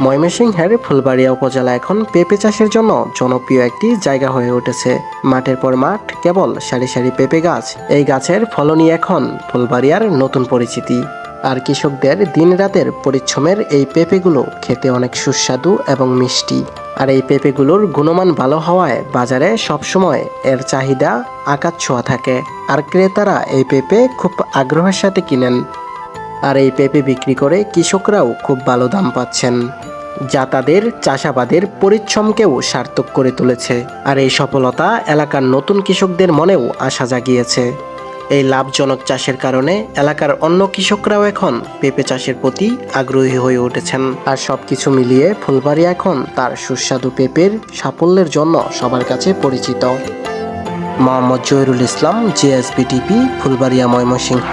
ময়মনসিংহের ফুলবাড়িয়া উপজেলা এখন পেঁপে চাষের জন্য জনপ্রিয় একটি জায়গা হয়ে উঠেছে। মাঠের পর মাঠ, কেবল সারি সারি পেঁপে গাছ, এই গাছের ফলনই এখন ফুলবাড়িয়ার নতুন পরিচিতি। আর কৃষকদের দিনরাতের পরিশ্রমের এই পেঁপেগুলো খেতে অনেক সুস্বাদু এবং মিষ্টি। আর এই পেঁপেগুলোর গুণমান ভালো হওয়ায় বাজারে সবসময় এর চাহিদা আকাশ ছোঁয়া থাকে। আর ক্রেতারা এই পেঁপে খুব আগ্রহের সাথে কিনেন। আর এই পেঁপে বিক্রি করে কৃষকরাও খুব ভালো দাম পাচ্ছেন। যা তাদের চাষাবাদের পরিশ্রমকেও সার্থক করে তুলেছে। আর এই সফলতা এলাকার নতুন কৃষকদের মনেও আশা জাগিয়েছে। এই লাভজনক চাষের কারণে এলাকার অন্য কৃষকরাও এখন পেঁপে চাষের প্রতি আগ্রহী হয়ে উঠেছেন। আর সবকিছু মিলিয়ে ফুলবাড়ি এখন তার সুস্বাদু পেঁপের সাফল্যের জন্য সবার কাছে পরিচিত। Mohammad Zahirul Islam, GSB TV, Phulbaria Mymensingh.